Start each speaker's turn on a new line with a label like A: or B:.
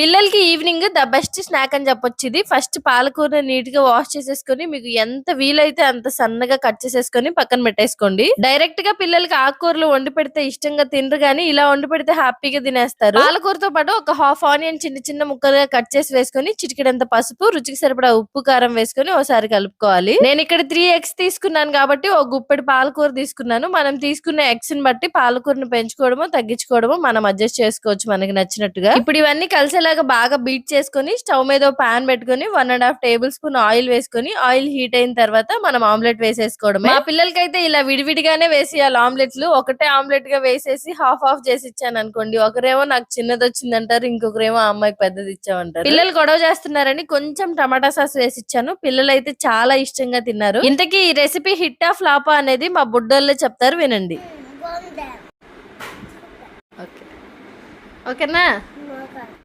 A: పిల్లలకి evening the best snack అని చెప్పొచ్చు ఇది ఫస్ట్ పాలకూర నీట్గా వాష్ చేసేసుకొని మీకు ఎంత వీలైతే అంత సన్నగా కట్ చేసేసుకొని పక్కన పెట్టేసుకోండి. డైరెక్ట్గా పిల్లలకి ఆకుకూరలు వండి పెడితే ఇష్టంగా తినరు కానీ ఇలా వండి పెడితే హ్యాపీగా తినేస్తారు. పాలకూరతో పాటు ఒక హాఫ్ ఆనియన్ చిన్న చిన్న ముక్కలుగా కట్ చేసి వేసుకొని చిటికెడంత పసుపు రుచికి సరిపడా ఉప్పు కారం వేసుకొని ఒకసారి కలుపుకోవాలి. నేను ఇక్కడ త్రీ ఎగ్స్ తీసుకున్నాను కాబట్టి ఒక గుప్పెడు పాలకూర తీసుకున్నాను. మనం తీసుకున్న ఎగ్స్ని బట్టి పాలకూరను పెంచుకోవడమో తగ్గించుకోవడమో మనం అడ్జస్ట్ చేసుకోవచ్చు మనకి నచ్చినట్టుగా. ఇప్పుడు ఇవన్నీ కలిసి కలిసేలాగా బాగా బీట్ చేసుకొని స్టవ్ మీద పాన్ పెట్టుకొని one and half tablespoon oil వేసుకొని ఆయిల్ హీట్ అయిన తర్వాత మనం ఆమ్లెట్ వేసేసుకోవడం మా పిల్లలకైతే ఇలా విడివిడిగానే వేసేయాలి ఆమ్లెట్లు ఒకటే ఆమ్లెట్గా వేసేసి హాఫ్ ఆఫ్ చేసి ఇచ్చాను అనుకోండి. ఒకరేమో నాకు చిన్నది వచ్చిందంటారు ఇంకొకరేమో ఆ అమ్మాయికి పెద్దది ఇచ్చామంటారు. పిల్లలు గొడవ చేస్తున్నారని కొంచెం టమాటా సాస్ వేసి ఇచ్చాను పిల్లలు అయితే చాలా ఇష్టంగా తిన్నారు. ఇంతకీ ఈ రెసిపీ హిట్ ఆఫ్ ఫ్లాపా అనేది మా బుడ్డోళ్ళే చెప్తారు వినండి. ఓకే. ఓకేనా?